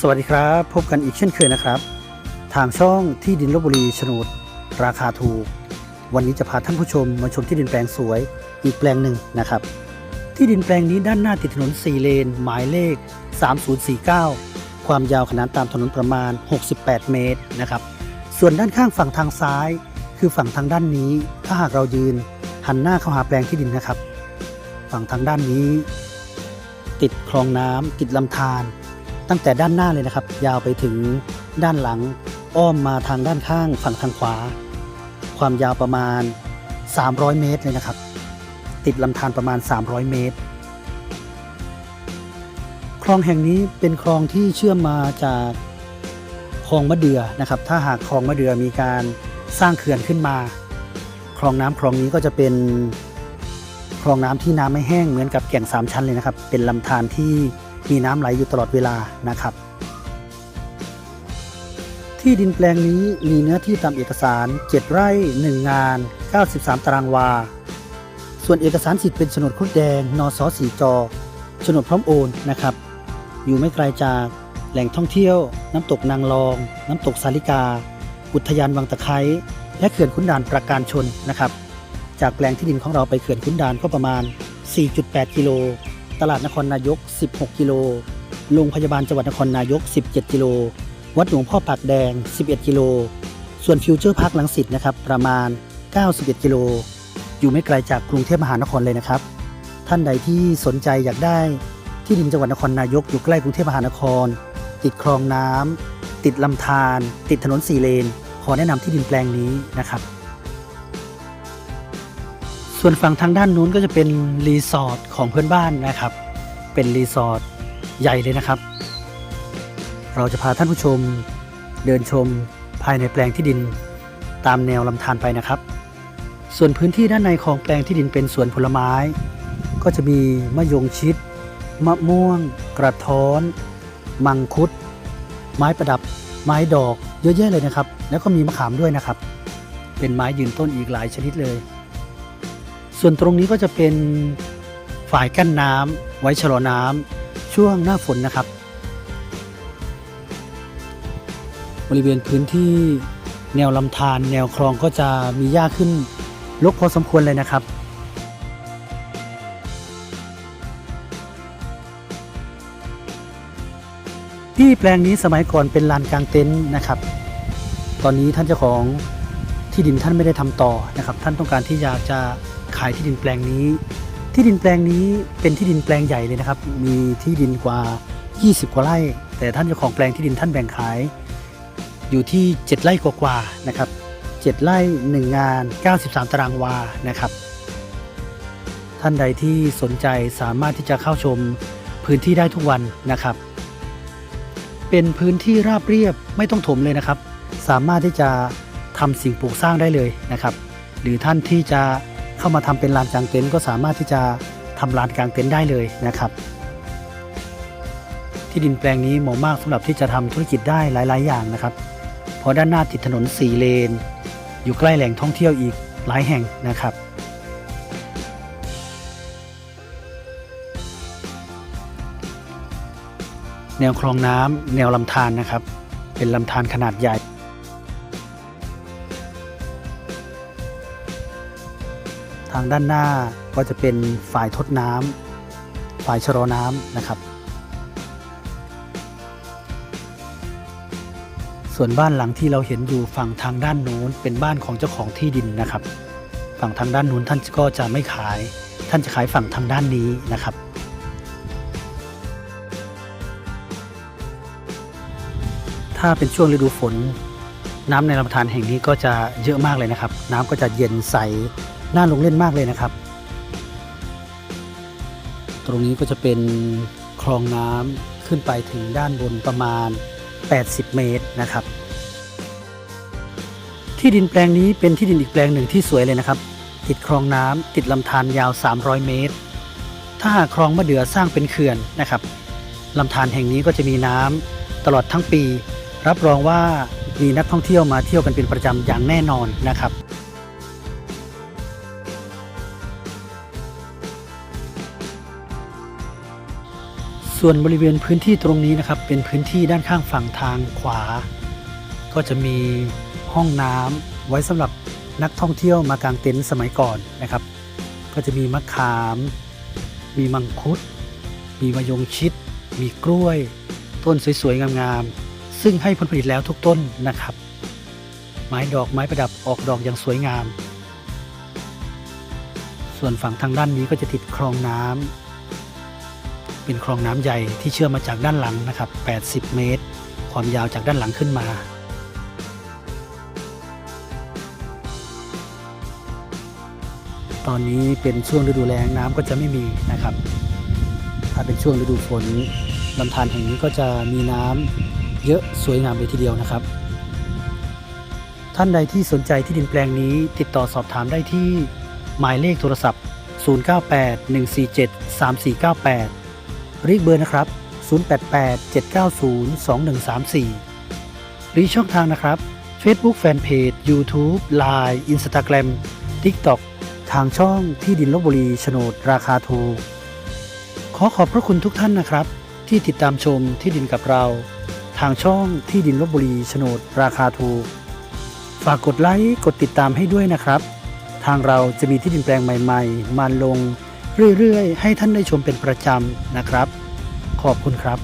สวัสดีครับ พบกันอีกเช่นเคยนะครับ ทางช่องที่ดินลบบุรีโฉนด ราคาถูก วันนี้จะพาท่านผู้ชมมาชมที่ดินแปลงสวยอีกแปลงหนึ่งนะครับ ที่ดินแปลงนี้ด้านหน้าติดถนน 4 เลน หมายเลข 3049 ความยาวขนานตามถนนประมาณ 68 เมตรนะครับ ส่วนด้านข้างฝั่งทางซ้าย คือฝั่งทางด้านนี้ ถ้าหากเรายืนหันหน้าเข้าหาแปลงที่ดินนะครับ ฝั่งทางด้านนี้ ติดคลองน้ำติดลำธาร ตั้งแต่ด้านหน้าเลยนะครับ ยาวไปถึงด้านหลังอ้อมมาทางด้านข้างฝั่งทางขวา ความยาวประมาณ 300 เมตรเลยนะครับ ติดลำธารประมาณ 300 เมตร คลองแห่งนี้เป็นคลองที่เชื่อมมาจากคลองมะเดื่อนะครับ ถ้าหากคลองมะเดื่อมีการสร้างเขื่อนขึ้นมา คลองน้ำคลองนี้ก็จะเป็นคลองน้ำที่น้ำไม่แห้งเหมือนกับแก่งสามชั้นเลยนะครับ เป็นลำธารที่ มีน้ำไหลอยู่ตลอดเวลานะครับ ที่ดินแปลงนี้มีเนื้อที่ตามเอกสาร 7 ไร่ 1 งาน 93 ตารางวา ส่วนเอกสารสิทธิ์เป็นโฉนดครุฑแดง นสสีจอโฉนดพร้อมโอนนะครับ อยู่ไม่ไกลจากแหล่งท่องเที่ยว น้ำตกนางรอง น้ำตกสาลิกา อุทยานวังตะไคร้และเขื่อนขุนด่านประการชนนะครับ จากแปลงที่ดินของเราไปเขื่อนขุนด่านก็ประมาณ 4.8 กิโล ลาดนครนายก 16 กิโล โรงพยาบาลจังหวัดนครนายก 17 กิโล วัดหลวงพ่อปากแดง 11 กิโล ส่วนฟิวเจอร์พาร์คลังสิตนะครับประมาณ 91 กิโล อยู่ไม่ไกลจากกรุงเทพมหานครเลยนะครับ ท่านใดที่สนใจอยากได้ที่ดินจังหวัดนครนายกอยู่ใกล้กรุงเทพมหานคร ติดคลองน้ำติดลำธารติดถนนสี่เลน ขอแนะนำที่ดินแปลงนี้นะครับ ส่วนฝั่งทางด้านนู้นก็จะเป็นรีสอร์ทของเพื่อนบ้านนะครับ เป็นรีสอร์ทใหญ่เลยนะครับ เราจะพาท่านผู้ชมเดินชมภายในแปลงที่ดินตามแนวลำธารไปนะครับ ส่วนพื้นที่ด้านในของแปลงที่ดินเป็นสวนผลไม้ ก็จะมีมะยงชิด มะม่วง กระท้อน มังคุด ไม้ประดับ ไม้ดอกเยอะแยะเลยนะครับ แล้วก็มีมะขามด้วยนะครับ เป็นไม้ยืนต้นอีกหลายชนิดเลย ส่วนตรงนี้ก็จะเป็นฝ่ายกั้นน้ำไว้ชะลอน้ำช่วงหน้าฝนนะครับ บริเวณพื้นที่แนวลำธารแนวคลองก็จะมีหญ้าขึ้นรกพอสมควรเลยนะครับที่แปลงนี้สมัยก่อนเป็นลานกลางเต็นท์นะครับ ตอนนี้ท่านเจ้าของที่ดินท่านไม่ได้ทำต่อนะครับ ท่านต้องการที่อยากจะ ขายที่ดินแปลงนี้ ที่ดินแปลงนี้เป็นที่ดินแปลงใหญ่เลยนะครับ มีที่ดินกว่า 20 กว่าไร่ แต่ท่านเจ้าของแปลงที่ดินท่านแบ่งขาย อยู่ที่ 7 ไร่กว่าๆนะครับ 7 ไร่ 1 งาน 93 ตารางวานะครับ ท่านใดที่สนใจสามารถที่จะเข้าชมพื้นที่ได้ทุกวันนะครับ เป็นพื้นที่ราบเรียบไม่ต้องถมเลยนะครับ สามารถที่จะทำสิ่งปลูกสร้างได้เลยนะครับ หรือท่านที่จะ เข้ามาทำเป็นลานกลางเต็นท์ก็สามารถที่จะทำลานกลางเต็นท์ได้เลยนะครับ ที่ดินแปลงนี้เหมาะมากสำหรับที่จะทำธุรกิจได้หลาย ๆ อย่างนะครับ เพราะด้านหน้าติดถนนสีเลน อยู่ใกล้แหล่งท่องเที่ยวอีกหลายแห่งนะครับแนวคลองน้ำแนวลำธารนะครับ เป็นลำธารขนาดใหญ่ ทางด้านหน้าก็จะเป็นฝ่ายทดน้ำฝ่ายชะลอน้ำนะครับ ส่วนบ้านหลังที่เราเห็นอยู่ฝั่งทางด้านโน้นเป็นบ้านของเจ้าของที่ดินนะครับ ฝั่งทางด้านนู้นท่านก็จะไม่ขาย ท่านจะขายฝั่งทางด้านนี้นะครับถ้าเป็นช่วงฤดูฝน น้ำในลำธารแห่งนี้ก็จะเยอะมากเลยนะครับ น้ำก็จะเย็นใส น่าลงเล่นมากเลยนะครับ ตรงนี้ก็จะเป็นคลองน้ำขึ้นไปถึงด้านบนประมาณ 80 เมตรนะครับ ที่ดินแปลงนี้เป็นที่ดินอีกแปลงหนึ่งที่สวยเลยนะครับ ติดคลองน้ำติดลำธารยาว 300 เมตร ถ้าหากคลองมะเดื่อสร้างเป็นเขื่อนนะครับลำธารแห่งนี้ก็จะมีน้ำตลอดทั้งปี รับรองว่ามีนักท่องเที่ยวมาเที่ยวกันเป็นประจำอย่างแน่นอนนะครับ ส่วนบริเวณพื้นที่ตรงนี้นะครับ เป็นพื้นที่ด้านข้างฝั่งทางขวา ก็จะมีห้องน้ำไว้สำหรับนักท่องเที่ยวมากางเต็นท์สมัยก่อนนะครับ ก็จะมีมะขาม มีมังคุด มีมะยงชิด มีกล้วย ต้นสวยๆ งามๆ ซึ่งให้ผลผลิตแล้วทุกต้นนะครับ ไม้ดอกไม้ประดับออกดอกอย่างสวยงาม ส่วนฝั่งทางด้านนี้ก็จะติดคลองน้ำ เป็นคลองน้ำใหญ่ที่เชื่อมมาจากด้านหลังนะครับ 80 เมตร ความยาวจากด้านหลังขึ้นมา ตอนนี้เป็นช่วงฤดูแล้งน้ำก็จะไม่มีนะครับ ถ้าเป็นช่วงฤดูฝนลำธารแห่งนี้ก็จะมีน้ำเยอะสวยงามเลยทีเดียวนะครับ ท่านใดที่สนใจที่ดินแปลงนี้ติดต่อสอบถามได้ที่หมายเลขโทรศัพท์ 098-147-3498ห รีกเบอร์นะครับ 088-790-2134 หรือช่องทางนะครับ Facebook Fanpage YouTube Line Instagram TikTok ทางช่องที่ดินลบบุรีโฉนดราคาถูก ขอขอบพระคุณทุกท่านนะครับ ที่ติดตามชมที่ดินกับเรา ทางช่องที่ดินลบบุรีโฉนดราคาถูก ฝากกดไลค์กดติดตามให้ด้วยนะครับ ทางเราจะมีที่ดินแปลงใหม่ ๆ มาลง เรื่อยๆ ให้ท่านได้ชมเป็นประจำนะครับ ขอบคุณครับ